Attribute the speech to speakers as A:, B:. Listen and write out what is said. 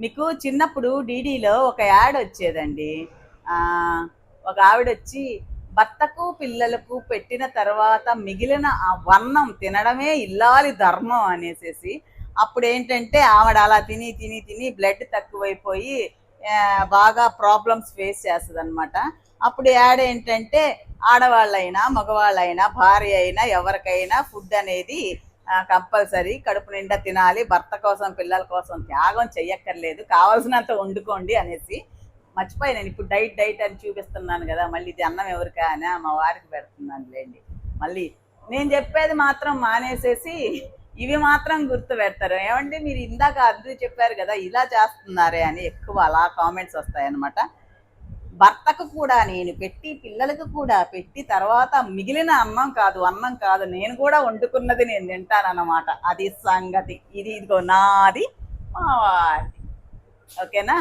A: మీకు చిన్నప్పుడు డీడీలో ఒక యాడ్ వచ్చేదండి. ఒక ఆవిడ వచ్చి భర్తకు పిల్లలకు పెట్టిన తర్వాత మిగిలిన ఆ వన్నం తినడమే ఇల్లాలి ధర్మం అనేసేసి అప్పుడు ఏంటంటే ఆవిడ అలా తిని తిని తిని బ్లడ్ తక్కువైపోయి బాగా ప్రాబ్లమ్స్ ఫేస్ చేస్తుంది అనమాట అప్పుడు యాడ్ ఏంటంటే ఆడవాళ్ళైనా మగవాళ్ళైనా భార్య అయినా ఎవరికైనా ఫుడ్ అనేది కంపల్సరీ కడుపు నిండా తినాలి భర్త కోసం పిల్లల కోసం త్యాగం చెయ్యక్కర్లేదు కావాల్సినంత వండుకోండి అనేసి మర్చిపోయి నేను. ఇప్పుడు డైట్ డైట్ అని చూపిస్తున్నాను కదా మళ్ళీ ఇది అన్నం ఎవరికా అని మా వారికి పెడుతున్నాను లేండి. మళ్ళీ నేను చెప్పేది మాత్రం మానేసేసి ఇవి మాత్రం గుర్తు పెడతారు. ఏమంటే మీరు ఇందాక అందరూ చెప్పారు కదా ఇలా చేస్తున్నారే అని ఎక్కువ అలా కామెంట్స్ వస్తాయన్నమాట. భర్తకు కూడా నేను పెట్టి పిల్లలకు కూడా పెట్టి తర్వాత మిగిలిన అన్నం కాదు అన్నం కాదు నేను కూడా వండుకున్నది నేను తింటానన్నమాట. అది సంగతి. ఇది ఇదిగో నాది మావాది ఓకేనా?